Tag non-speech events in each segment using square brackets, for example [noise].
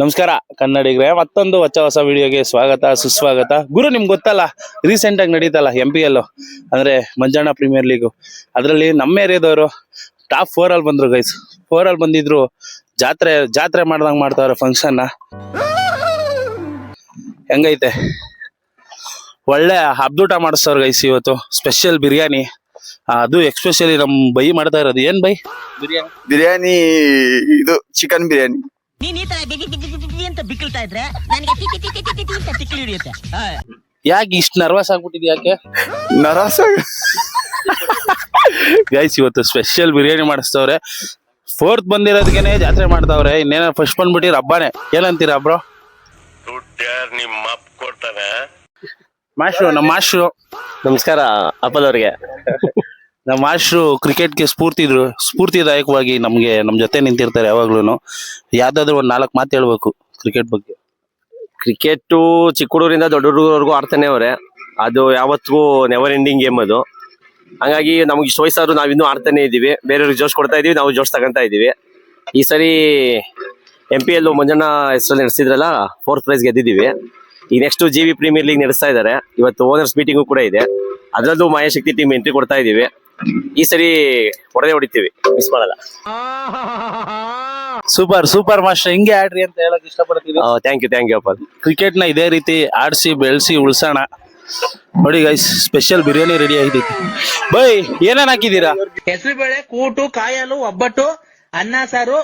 ನಮಸ್ಕಾರ, ಕನ್ನಡಿಗರೇ. ಮತ್ತೊಂದು ಹೊಸ ಹೊಸ ವಿಡಿಯೋಗೆ ಸ್ವಾಗತ, ಸುಸ್ವಾಗತ. ಗುರು, ನಿಮ್ಗೆ ಗೊತ್ತಲ್ಲ ರೀಸೆಂಟ್ ಆಗಿ ನಡೀತಲ್ಲ ಎಂ ಪಿ ಎಲ್ ಅಂದ್ರೆ ಮಂಜಾಣ ಪ್ರೀಮಿಯರ್ ಲೀಗು ಅದರಲ್ಲಿ ನಮ್ಮ ಏರಿಯಾದವರು ಟಾಪ್ ಫೋರ್ ಅಲ್ಲಿ ಬಂದ್ರು ಗೈಸ್ ಫೋರ್ ಅಲ್ಲಿ ಬಂದಿದ್ರು, ಜಾತ್ರೆ ಜಾತ್ರೆ ಮಾಡ್ದಂಗೆ ಮಾಡ್ತಾವ್ರೆ ಫಂಕ್ಷನ್ ಹೆಂಗೈತೆ? ಒಳ್ಳೆ ಹಬ್ದೂಟ ಮಾಡಿಸ್ತವ್ರ ಗೈಸ್ ಇವತ್ತು. ಸ್ಪೆಷಲ್ ಬಿರಿಯಾನಿ. ಅದು ಎಕ್ಸ್ಪೆಷಲಿ ನಮ್ ಬೈ ಮಾಡ್ತಾ ಇರೋದು. ಏನ್ ಬೈ? ಬಿರಿಯಾನಿ ಬಿರಿಯಾನಿ ಇದು ಚಿಕನ್ ಬಿರಿಯಾನಿ. ನೀನ್ ಈ ತರ ಬಿಗಿ ಬಿಗಿ ಬಿಗಿ ಬಿಗಿ ಅಂತ ಬಿಕ್ಕಳ್ತಾ ಇದ್ರೆ ನನಗೆ T T T T T T ಅಂತ ತಿಕ್ಕಿ ಹಿಡಿಯುತ್ತೆ. ಆ. ಯಾಕೆ ಇಷ್ಟು ನರ್ವಸ್ ಆಗ್ಬಿಟ್ಟಿದ್ಯಾ ಯಾಕೆ? ನರಾಸ ಗೈಸ್ ಇವತ್ತು ಸ್ಪೆಷಲ್ ಬಿರಿಯಾನಿ ಮಾಡಿಸ್ತವ್ರೆ. ಫೋರ್ತ್ ಬಂದಿರೋದಕ್ಕೆ ಜಾತ್ರೆ ಮಾಡ್ತಾವ್ರೆ ಇನ್ನೇನ ಫಸ್ಟ್ ಬಂದ್ಬಿಟ್ಟಿರ ಹಬ್ಬನೇ. ಏನಂತೀರಾ ಬ್ರೋ? ದುಡ್ಡು ಯಾರು ನಿಮ್ಮ ಅಪ್ಪ ಕೊಡ್ತಾನೆ ಮಾಸ್ಟ್ರು ನಮ್ಮ ಮಾಸ್ಟ್ರು ನಮಸ್ಕಾರ ಅಪ್ಪಲ್ ಅವ್ರಿಗೆ. ನಮ್ಮ ಮಾಸ್ಟ್ರು ಕ್ರಿಕೆಟ್ಗೆ ಸ್ಫೂರ್ತಿ ಇದ್ರು, ಸ್ಫೂರ್ತಿದಾಯಕವಾಗಿ ನಮಗೆ ನಮ್ಮ ಜೊತೆ ನಿಂತಿರ್ತಾರೆ ಯಾವಾಗ್ಲೂ ಯಾವ್ದಾದ್ರು ಒಂದು ನಾಲ್ಕು ಮಾತು ಹೇಳ್ಬೇಕು ಕ್ರಿಕೆಟ್ ಬಗ್ಗೆ. ಕ್ರಿಕೆಟ್ ಚಿಕ್ಕ ಹುಡುಗರಿಂದ ದೊಡ್ಡ ಹುಡುಗರವರೆಗೂ ಆಡ್ತಾನೆ ಅವ್ರೆ. ಅದು ಯಾವತ್ತಿಗೂ ನೆವರ್ ಎಂಡಿಂಗ್ ಗೇಮ್ ಅದು. ಹಂಗಾಗಿ ನಮ್ಗೆ ಇಷ್ಟು ವಯಸ್ಸಾದ್ರು ನಾವ್ ಇನ್ನೂ ಆಡ್ತಾನೆ ಇದ್ದೀವಿ. ಬೇರೆಯವ್ರಿಗೆ ಜೋಶ್ ಕೊಡ್ತಾ ಇದೀವಿ ನಾವು ಜೋಶ್ ತಗೊಂತ ಇದೀವಿ ಈ ಸರಿ ಎಂ ಪಿ ಎಲ್ ಮಂಜಣ್ಣ ಹೆಸರಲ್ಲಿ ನಡೆಸಿದ್ರಲ್ಲ ಫೋರ್ತ್ ಪ್ರೈಸ್ ಗೆದ್ದಿದ್ದೀವಿ. ಈ next G V premier league ನಡೆಸ್ತಾ ಇದ್ದಾರೆ ಇವತ್ತು ಓನರ್ಸ್ ಮೀಟಿಂಗು ಕೂಡ ಇದೆ. ಅದರಲ್ಲೂ ಮಾಯಾಶಕ್ತಿ ಟೀಮ್ ಎಂಟ್ರಿ ಕೊಡ್ತಾ ಇದೀವಿ ಈ ಸರಿ ಹೊಡೆದೇ ಹೊಡಿತೀವಿ ಮಿಸ್ ಮಾಡಲ್ಲ. ಸೂಪರ್ ಸೂಪರ್ ಮಾಸ್ಟರ್ ಹಿಂಗೆ ಆಡ್ರಿ ಅಂತ ಹೇಳಕ್ ಇಷ್ಟಪಡ್ತೀವಿ ಥ್ಯಾಂಕ್ ಯು ಥ್ಯಾಂಕ್ ಯು ಅಪ್ಪ. ಕ್ರಿಕೆಟ್ನ ಇದೇ ರೀತಿ ಆಡ್ಸಿ ಬೆಳೆಸಿ ಉಳ್ಸೋಣ. ನೋಡಿ ಗೈಸ್ ಸ್ಪೆಷಲ್ ಬಿರಿಯಾನಿ ರೆಡಿ ಆಗಿದೆ. ಬೈ ಏನೇನ್ ಹಾಕಿದೀರಾ ಹೆಸರುಬೇಳೆ ಕೂಟು ಕಾಯಲು ಒಬ್ಬಟ್ಟು ಅನ್ನ ಸಾರು.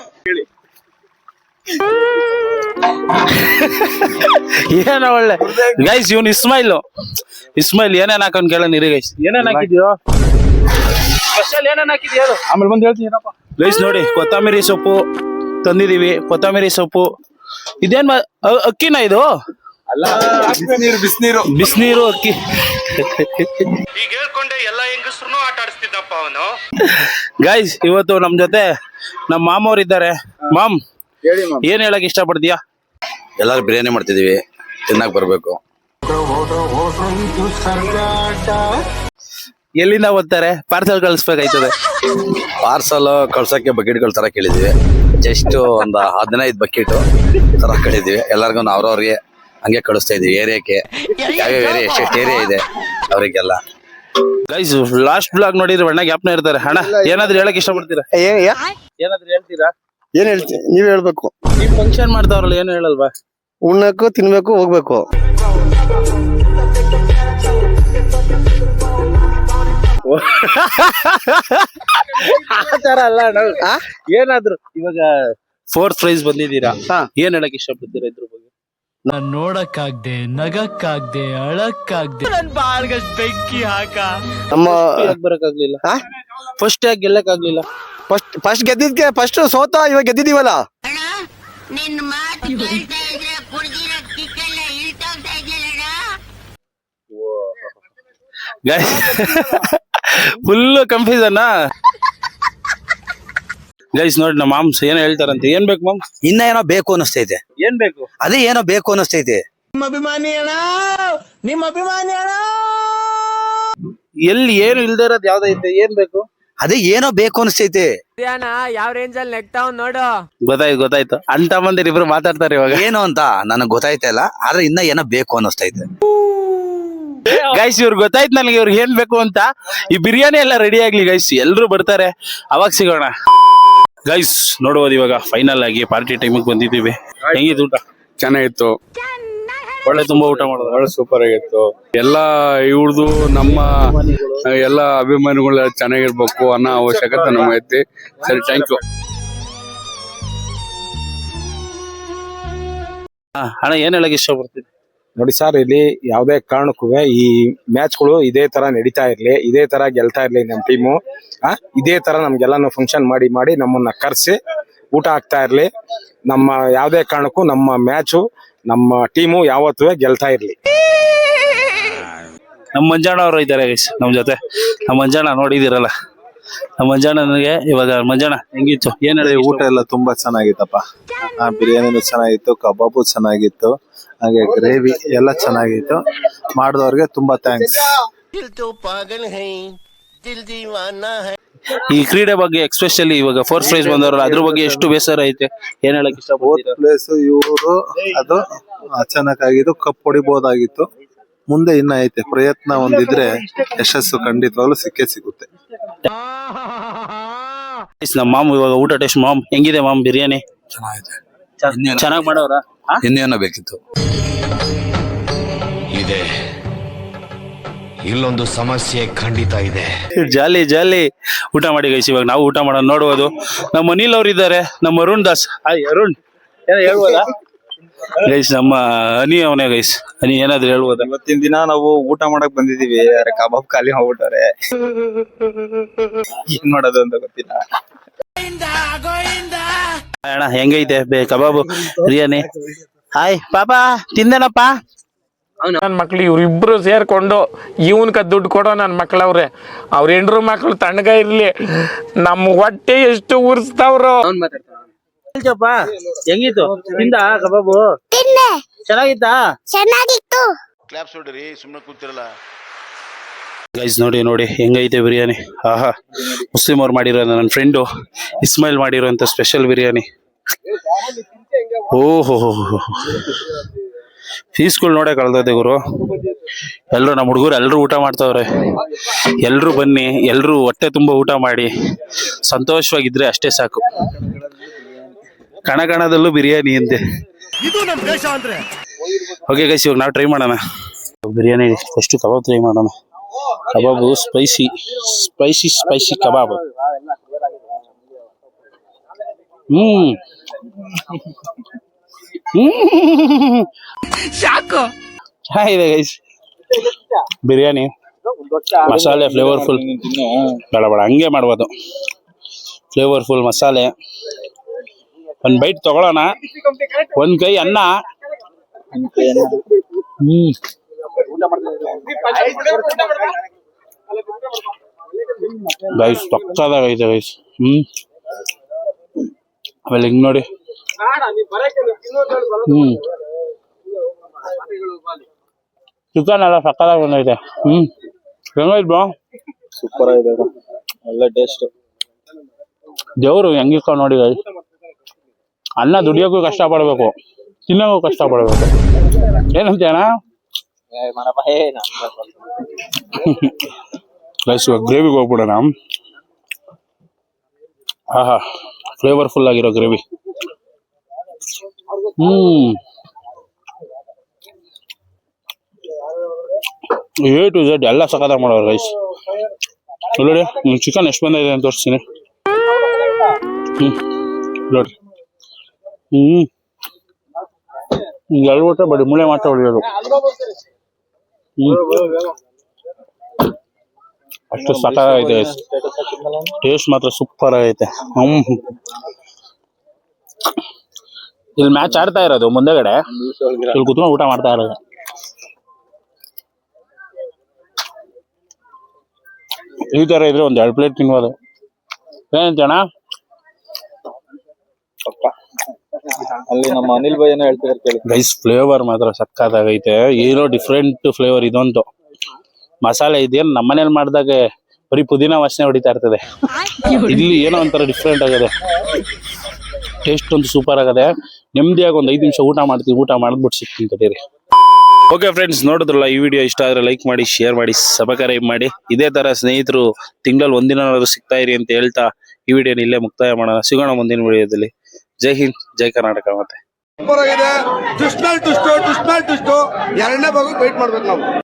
ಏನೋ ಒಳ್ಳೆ. ಗೈಸ್ ಇವನ್ ಇಸ್ಮೈಲ್ ಇಸ್ಮೈಲ್ ಏನೇನ್ ಹಾಕೊಂಡ್ ಕೇಳ ನೀರಿ ಗೈಸ್ ಏನೇನ್ ಹಾಕಿದ್ಯೋ ಸ್ಪೆಷಲ್ ಏನೇನು ಹಾಕಿದ್ಯಾ ಹೇಳು? ಆಮೇಲೆ ಬಂದು ಹೇಳ್ತೀನಿ ಗೈಸ್ ನೋಡಿ ಕೊತ್ತಂಬರಿ ಸೊಪ್ಪು ತಂದಿದೀವಿ ಕೊತ್ತಂಬರಿ ಸೊಪ್ಪು. ಇದೇನ್ ಮಾ- ಅ- ಅಕ್ಕಿನ ಇದು? ಬಿಸಿನೀರು ಬಿಸಿನೀರು. ಬಿಸಿನೀರು ಅಕ್ಕಿ. ಈಗ ಹೇಳ್ಕೊಂಡೆ ಎಲ್ಲ ಹೆಂಗಸ್ರು ಆಟ ಆಡಿಸ್ತಿದ್ದಪ್ಪ ಅವನು. ಗೈಸ್ ಇವತ್ತು ನಮ್ ಜೊತೆ ನಮ್ ಮಾಮವ್ರು ಇದ್ದಾರೆ. ಮಾಮ್ ಹೇಳಿ ಏನ್ ಹೇಳಕ್ ಇಷ್ಟಪಡ್ತೀಯಾ? ಎಲ್ಲಾರು ಬಿರಿಯಾನಿ ಮಾಡ್ತಿದೀವಿ ತಿನ್ನಕ್ ಬರ್ಬೇಕು. ಎಲ್ಲಿಂದ ಓದ್ತಾರೆ ಪಾರ್ಸಲ್ ಕಳಿಸ್ಬೇಕಾಯ್ತದೆ. ಪಾರ್ಸಲ್ ಕಳ್ಸಕ್ಕೆ ಬಕೆಟ್ಗಳು ತರ ಕೇಳಿದ್ವಿ. ಜಸ್ಟ್ ಒಂದ್ ಹದಿನೈದು ಬಕೆಟ್ ತರ ಕೇಳಿದ್ವಿ. ಎಲ್ಲರಿಗೂ ಅವ್ರವ್ರಿಗೆ ಹಂಗೆ ಕಳಿಸ್ತಾ ಇದೀವಿ. ಏರಿಯಾಕ್ಕೆ ಯಾವ್ಯಾವ ಏರಿಯಾ ಎಷ್ಟೆಷ್ಟು ಏರಿಯಾ ಇದೆ ಅವರಿಗೆಲ್ಲ. ಗೈಸ್ ಲಾಸ್ಟ್ ಬ್ಲಾಗ್ ನೋಡಿದ್ರೆ ಅಣ್ಣ ಗ್ಯಾಪ್ನ ಇರ್ತಾರೆ. ಹಣ ಏನಾದ್ರು ಹೇಳಕ್ ಇಷ್ಟಪಡ್ತೀರಾ? ಏನಾದ್ರು ಹೇಳ್ತೀರಾ? ಏನ್ ಹೇಳ್ತೀವಿ ನೀವ್ ಹೇಳ್ಬೇಕು. ನೀವ್ ಫಂಕ್ಷನ್ ಮಾಡ್ತಾವ್ರಲ್ಲ ಏನು ಹೇಳಲ್ವಾ? ಉಣ್ಣಕ್ಕೂ ತಿನ್ಬೇಕು ಹೋಗ್ಬೇಕು. ಆತರ ಅಲ್ಲ ನಾವು ಏನಾದ್ರು ಇವಾಗ ಫೋರ್ತ್ ಪ್ರೈಸ್ ಬಂದಿದ್ದೀರಾ? ಏನ್ ಹೇಳಕ್ ಇಷ್ಟಪಡ್ತೀರಾ ಇದ್ರ ಬಗ್ಗೆ? ನಾನ್ ನೋಡಕ್ಕಾಗ್ದೆ ನಗಕ್ಕಾಗ್ದೆ ಅಳಕ್ಕಾಗ್ದೆ. ನನ್ ಬಾಳ್ಗಷ್ಟ್ ಬೆಂಕಿ ಹಾಕ. ನಮ್ಮ ಬರಕ್ಕಾಗ್ಲಿಲ್ಲ. ಫಸ್ಟ್ ಯಾಕೆ ಗೆಲ್ಲಕ್ ಆಗ್ಲಿಲ್ಲ ಫಸ್ಟ್ ಫಸ್ಟ್ ಗೆದ್ದಿದ್ಕೆ ಫಸ್ಟ್ ಸೋತ ಇವಾಗ ಗೆದ್ದಿದೀವಲ್ಲ? ಅಣ್ಣ ನಿನ್ ಮಾತು ಕೇಳ್ತಾ ಇದ್ರೆ ಕುಡ್ದಿರೋ ಕಿಕ್ಕೆಲ್ಲ ಇಳ್ತೋಗ್ತಾ ಇದೆಯಲ್ಲ ಗೈಸ್ ಫುಲ್ ಕನ್ಫ್ಯೂಸನ್ ಗೈಸ್ ನೋಡಿ ನಮ್ಮ ಮಾಮ್ಸ್ ಏನೋ ಹೇಳ್ತಾರಂತೆ? ಏನ್ ಬೇಕು ಮಾಮ್ ಇನ್ನ ಏನೋ ಬೇಕು ಅನಿಸ್ತೈತೆ ಏನ್ ಬೇಕು? ಅದೇ ಏನೋ ಬೇಕು ಅನಿಸ್ತೈತೆ ನಿಮ್ಮ ಅಭಿಮಾನಿ ಅಣ್ಣ ನಿಮ್ಮ ಅಭಿಮಾನಿ ಅಣ್ಣ ಎಲ್ಲಿ ಏನು ಇಲ್ದೇ ಇರೋದು ಯಾವ್ದೈತೆ ಏನ್ ಬೇಕು? ಅದೇ ಏನೋ ಬೇಕು ಅನಿಸ್ತೈತೆ ಯಾವ ರೇಂಜ್ ಅಲ್ಲಿ ನೆಗ್ತಾವ್ ನೋಡು. ಗೊತ್ತಾಯ್ತು ಗೊತ್ತಾಯ್ತು. ಅಂತ ಮಂದಿರ ಇಬ್ರು ಮಾತಾಡ್ತಾರೆ ಇವಾಗ. ಏನು ಅಂತ ನನಗ್ ಗೊತ್ತಾಯ್ತಾ ಇಲ್ಲ ಆದ್ರೆ ಇನ್ನ ಏನೋ ಬೇಕು ಅನಿಸ್ತೈತೆ ಗೈಸ್ ಇವ್ರಿಗೆ ಗೊತ್ತಾಯ್ತು ನನಗೆ ಇವ್ರಿಗೆ ಏನ್ ಬೇಕು ಅಂತ. ಈ ಬಿರಿಯಾನಿ ಎಲ್ಲ ರೆಡಿ ಆಗ್ಲಿ ಗೈಸ್ ಎಲ್ರು ಬರ್ತಾರೆ. ಅವಾಗ ಸಿಗೋಣ. ಗೈಸ್ ನೋಡ್ಬೋದು ಇವಾಗ ಫೈನಲ್ ಆಗಿ ಪಾರ್ಟಿ ಟೈಮಿಗೆ ಬಂದಿದ್ದೀವಿ. ಹೆಂಗಿತ್ತು ಊಟ? ಚೆನ್ನಾಗಿತ್ತು. ಒಳ್ಳೆ ತುಂಬಾ ಊಟ ಮಾಡೋದು ಒಳ್ಳೆ ಸೂಪರ್ ಆಗಿತ್ತು. ಎಲ್ಲ ಇವ್ರದು ನಮ್ಮ ಎಲ್ಲ ಅಭಿಮಾನಿಗಳು ಚೆನ್ನಾಗಿರ್ಬೇಕು ಅನ್ನೋ ಅವಶ್ಯಕತೆ ನಮಗೈತಿ ಸರಿ ಥ್ಯಾಂಕ್ ಯು ಹಾ, ಅಣ್ಣ ಏನ್ ಹೇಳಕ್ ಇಷ್ಟಪಡ್ತೀನಿ ನೋಡಿ ಸರ್ ಇಲ್ಲಿ ಯಾವುದೇ ಕಾರಣಕ್ಕೂ ಈ ಮ್ಯಾಚ್ಗಳು ಇದೇ ತರ ನಡೀತಾ ಇರ್ಲಿ ಇದೇ ತರ ಗೆಲ್ತಾ ಇರ್ಲಿ ನಮ್ಮ ಟೀಮು ಆ ಇದೇ ತರ ನಮ್ಗೆಲ್ಲಾನು ಫಂಕ್ಷನ್ ಮಾಡಿ ಮಾಡಿ ನಮ್ಮನ್ನ ಕರೆಸಿ ಊಟ ಹಾಕ್ತಾ ಇರ್ಲಿ. ನಮ್ಮ ಯಾವುದೇ ಕಾರಣಕ್ಕೂ ನಮ್ಮ ಮ್ಯಾಚು ನಮ್ಮ ಟೀಮು ಯಾವತ್ತೂ ಗೆಲ್ತಾ ಇರ್ಲಿ. ನಮ್ಮ ಮಂಜಾಣ ಅವರು ಇದ್ದಾರೆ ನಮ್ಮ ನಮ್ ಜೊತೆ. ನಮ್ಮ ಮಂಜಾಣ ನೋಡಿದಿರಲ್ಲ ನಮ್ಮ ಮಂಜಾಣನಿಗೆ ಇವಾಗ ಮಂಜಾಣ ಹೆಂಗಿತ್ತು? ಏನ್ ಹೇಳಿ ಊಟ ಎಲ್ಲ ತುಂಬಾ ಚೆನ್ನಾಗಿತ್ತಪ್ಪ. ಆ ಬಿರಿಯಾನಿನೂ ಚೆನ್ನಾಗಿತ್ತು ಕಬಾಬು ಚೆನ್ನಾಗಿತ್ತು. ಹಾಗೆ ಗ್ರೇವಿ ಎಲ್ಲ ಚೆನ್ನಾಗಿತ್ತು ಮಾಡಿದವ್ರಿಗೆ ತುಂಬಾ ಥ್ಯಾಂಕ್ಸ್ ಈ ಕ್ರೀಡೆ ಬಗ್ಗೆ ಎಕ್ಸ್ಪೆಷಲಿ ಇವಾಗ ಫೋರ್ತ್ ಪ್ರೈಸ್ ಬಂದವರಲ್ಲ ಅದ್ರ ಬಗ್ಗೆ ಎಷ್ಟು ಬೇಸರ ಐತೆ? ಏನ್ ಹೇಳಕ್ ಇಷ್ಟಪಡ್ತೀರಾ? ಪ್ಲೇಸ್ ಇವರು ಅದು ಅಚಾನಕ್ ಆಗಿದ್ದು ಕಪ್ ಹೊಡಿಬಹುದಾಗಿತ್ತು ಮುಂದೆ ಇನ್ನ ಐತೆ ಪ್ರಯತ್ನ ಒಂದಿದ್ರೆ ಯಶಸ್ಸು ಖಂಡಿತವಾಗ್ಲೂ ಸಿಕ್ಕೇ ಸಿಗುತ್ತೆ. ನಮ್ಮ ಮಾಮ್ ಇವಾಗ ಊಟ ಟೇಸ್ಟ್ ಮಾಮ್ ಹೆಂಗಿದೆ ಮಾಮ್ ಬಿರಿಯಾನಿ? ಚೆನ್ನಾಗಿದೆ ಚೆನ್ನಾಗಿ ಮಾಡೋರ? ಇನ್ನೇನೋ ಬೇಕಿತ್ತು. ಇದೆ. ಇಲ್ಲೊಂದು ಸಮಸ್ಯೆ ಖಂಡಿತ ಇದೆ. ಜಾಲಿ ಜಾಲಿ. ಊಟ ಮಾಡಿ ಗೈಸ್ ಇವಾಗ ನಾವು ಊಟ ಮಾಡೋಣ ನೋಡ್ಬೋದು. ನಮ್ಮ ಅನಿಲ್ ಅವ್ರು ಇದ್ದಾರೆ ನಮ್ಮ ಅರುಣ್ ದಾಸ್. ಹಾಯ್ ಅರುಣ್. ಏನ ಹೇಳ್ಬೋದಾ? ಗೈಸ್ ನಮ್ಮ ಅನಿ ಅವನೇ ಗೈಸ್ ಅನಿ ಏನಾದ್ರು ಹೇಳ್ಬೋದಾ? ಇವತ್ತಿನ ದಿನ ನಾವು ಊಟ ಮಾಡಕ್ ಬಂದಿದೀವಿ ಕಬಾಬ್ ಖಾಲಿ ಹೋಗ್ಬಿಟ್ಟಾರೆ ಏನ್ ಮಾಡೋದು ಅಂತ ಗೊತ್ತಿಲ್ಲ. ಅಣ್ಣ ಹೆಂಗೈತೆ? ಬೇ ಕಬಾಬು ಬಿರಿಯಾನಿ. ಹಾಯ್ ಪಾಪ ತಿಂದೇನಪ್ಪ? ನನ್ ಮಕ್ಳು ಇವ್ರಿಬ್ರು ಸೇರ್ಕೊಂಡು ಇವನ್ಕ ದುಡ್ಡು ಕೊಡೋ ನನ್ ಮಕ್ಳವ್ರೆ ಅವ್ರ. ಹೆಂಡ್ರು ಮಕ್ಳು ತಣ್ಣಗ ಇರ್ಲಿ. ನಮ್ ಹೊಟ್ಟೆ ಎಷ್ಟು ಉರ್ಸ್ತಾವ್ರು. ಹೇಳ್ತಪ್ಪ ಹೆಂಗಿತ್ತು? ತಿಂದ ಕಬಾಬು? ತಿನ್ನೆ ಚೆನ್ನಾಗಿತ್ತಾ? ಚೆನ್ನಾಗಿತ್ತು. ಕ್ಲಾಪ್ಸ್ ಹೊಡ್ರಿ ಸುಮ್ಮನೆ ಕೂತಿರಲ್ಲ. ಗೈಸ್ ನೋಡಿ ನೋಡಿ ಹೆಂಗೈತೆ ಬಿರಿಯಾನಿ? ಆಹಾ ಮುಸ್ಲಿಂ ಅವ್ರು ಮಾಡಿರೋ ನನ್ನ ಫ್ರೆಂಡು ಇಸ್ಮಾಯಿಲ್ ಮಾಡಿರೋಂಥ ಸ್ಪೆಷಲ್ ಬಿರಿಯಾನಿ. ಓಹೋ ಫೀಸ್ಗಳು ನೋಡೇ ಕಳ್ದೈತೆ ಗುರು. ಎಲ್ಲರೂ ನಮ್ಮ ಹುಡುಗರು ಎಲ್ಲರೂ ಊಟ ಮಾಡ್ತಾವ್ರೆ. ಎಲ್ಲರೂ ಬನ್ನಿ ಎಲ್ಲರೂ ಹೊಟ್ಟೆ ತುಂಬ ಊಟ ಮಾಡಿ. ಸಂತೋಷವಾಗಿದ್ರೆ ಅಷ್ಟೇ ಸಾಕು. ಕಣ ಕಣದಲ್ಲೂ ಬಿರಿಯಾನಿ ಅಂತೆ. ಓಕೆ ಗೈಸ್ ಇವಾಗ ನಾವು ಟ್ರೈ ಮಾಡೋಣ. ಬಿರಿಯಾನಿ ಫಸ್ಟ್ ಕಬಾಬ್ ಟ್ರೈ ಮಾಡೋಣ. Kebab spicy spicy spicy kebab. ಹ್ಮ್. ಚೆನ್ನಾಗಿದೆ ಗೈಸ್ ಬಿರಿಯಾನಿ. ಮಸಾಲೆ ಫ್ಲೇವರ್ಫುಲ್ ಬೇಡ ಬೇಡ ಹಂಗೆ ಮಾಡ್ಬೋದು. ಫ್ಲೇವರ್ಫುಲ್ ಮಸಾಲೆ. ಒಂದು ಬೈಟ್ ತಗೊಳ್ಳೋಣ ಒಂದು ಕೈ ಅನ್ನ. ಹ್ಮ್. ಗೈಸ್ ಸಕ್ಕತ್ತಾಗೈತೆ ಗೈಸ್ ಹ್ಮ್. ಆಮೇಲೆ ಹಿಂಗ್ ನೋಡಿ. ಹ್ಮ್. ಚಿಕನ್ ಎಲ್ಲ ಸಕ್ಕತ್ತಾಗಿ ಬಂದೈತೆ. ಹ್ಮ್. ಹೆಂಗೈತ್ ಬ್ರೋ ಸೂಪರ್ ಆಗಿದೆ ಒಳ್ಳೆ ಟೇಸ್ಟ್ ದೇವ್ರು ಹೆಂಗಿಕ್ಕ ನೋಡಿ ಗಾಯ್ ಅನ್ನ ದುಡಿಯೋಕ್ಕೂ ಕಷ್ಟ ಪಡ್ಬೇಕು. ತಿನ್ನೋಕ್ಕೂ ಕಷ್ಟ ಪಡ್ಬೇಕು. ಏನಂತೇಣ ಗೈಸ್ [laughs] ಇವಾಗ ಗ್ರೇವಿಗೆ ಹೋಗ್ಬಿಡೋಣ. ಆಹಾ. ಫ್ಲೇವರ್ಫುಲ್ ಆಗಿರೋ gravy hmm. A to Z ಎಲ್ಲ ಸಖತ್ತಾಗಿ ಮಾಡೋರು ರೈಸ್ ನೋಡಿ ಚಿಕನ್ ಎಷ್ಟು ಬಂದಿದೆ ಅಂತ ತೋರಿಸ್ತೀನಿ. ಹ್ಮ್. ನೋಡ್ರಿ. ಹ್ಮ್. ಹಿಂಗ್ ಎಳ್ಬಿಟ್ರೆ ಬಡಿ ಮೂಳೆ ಮಾತ್ರ ಹೊಡಿಯೋದು. ಹ್ಮ್. ಅಷ್ಟು ಸಖತ್ತಾಗೈತೆ ಟೇಸ್ಟ್ ಮಾತ್ರ ಸೂಪರ್ ಆಗೈತೆ. ಹ್ಮ್. ಇಲ್ಲಿ ಮ್ಯಾಚ್ ಆಡ್ತಾ ಇರೋದು ಮುಂದೆಗಡೆ. ಇಲ್ಲಿ ಕುತ್ಕೊಂಡು ಊಟ ಮಾಡ್ತಾ ಇರೋದು. ಈ ತರ ಇದ್ರೆ ಒಂದ್ ಎರಡು ಪ್ಲೇಟ್ ತಿನ್ಬೋದು. ಏನಂತಣ್ಣ ಅಲ್ಲಿ ನಮ್ಮ ಅನಿಲ್ ಭಾಯಿ ಏನೋ ಹೇಳ್ತಿದ್ದಾರೆ ಗೈಸ್ ಫ್ಲೇವರ್ ಮಾತ್ರ ಸಕ್ಕತ್ತಾಗೈತೆ ಏನೋ ಡಿಫ್ರೆಂಟ್ ಫ್ಲೇವರ್ ಇದೊಂದು. ಮಸಾಲೆ ಇದೇನು ನಮ್ಮನೇಲಿ ಮಾಡಿದಾಗ ಬರೀ ಪುದೀನ ವಾಸನೆ ಹೊಡಿತಾ ಇರ್ತದೆ. ಇಲ್ಲಿ ಏನೋ ಒಂಥರ ಡಿಫ್ರೆಂಟ್ ಆಗದೆ. ಟೇಸ್ಟ್ ಒಂದು ಸೂಪರ್ ಆಗದೆ. ನೆಮ್ಮದಿಯಾಗಿ ಒಂದು ಐದು ನಿಮಿಷ ಊಟ ಮಾಡ್ತೀವಿ. ಊಟ ಮಾಡಿದ್ಬಿಟ್ಟು ಸಿಗ್ತೀನಿ ಕಟೀರಿ ಓಕೆ ಫ್ರೆಂಡ್ಸ್ ನೋಡಿದ್ರಲ್ಲ, ಈ ವಿಡಿಯೋ ಇಷ್ಟ ಆದರೆ ಲೈಕ್ ಮಾಡಿ ಶೇರ್ ಮಾಡಿ ಸಬ್ಸ್ಕ್ರೈಬ್ ಮಾಡಿ. ಇದೇ ತರ ಸ್ನೇಹಿತರು ತಿಂಗಳಲ್ಲಿ ಒಂದಿನ ಸಿಗ್ತಾ ಇರಿ ಅಂತ ಹೇಳ್ತಾ ಈ ವಿಡಿಯೋನ ಇಲ್ಲೇ ಮುಕ್ತಾಯ ಮಾಡೋಣ. ಸಿಗೋಣ ಮುಂದಿನ ವಿಡಿಯೋದಲ್ಲಿ ಜೈ ಹಿಂದ್, ಜೈ ಕರ್ನಾಟಕ ಮತ್ತೆ. ಸೂಪರ್ ಆಗಿದೆ. ಟುಸ್ಟ್ ಟುಸ್ಟು ಎರಡನೇ ಭಾಗಕ್ಕೆ ವೈಟ್ ಮಾಡ್ಬೇಕು ನಾವು.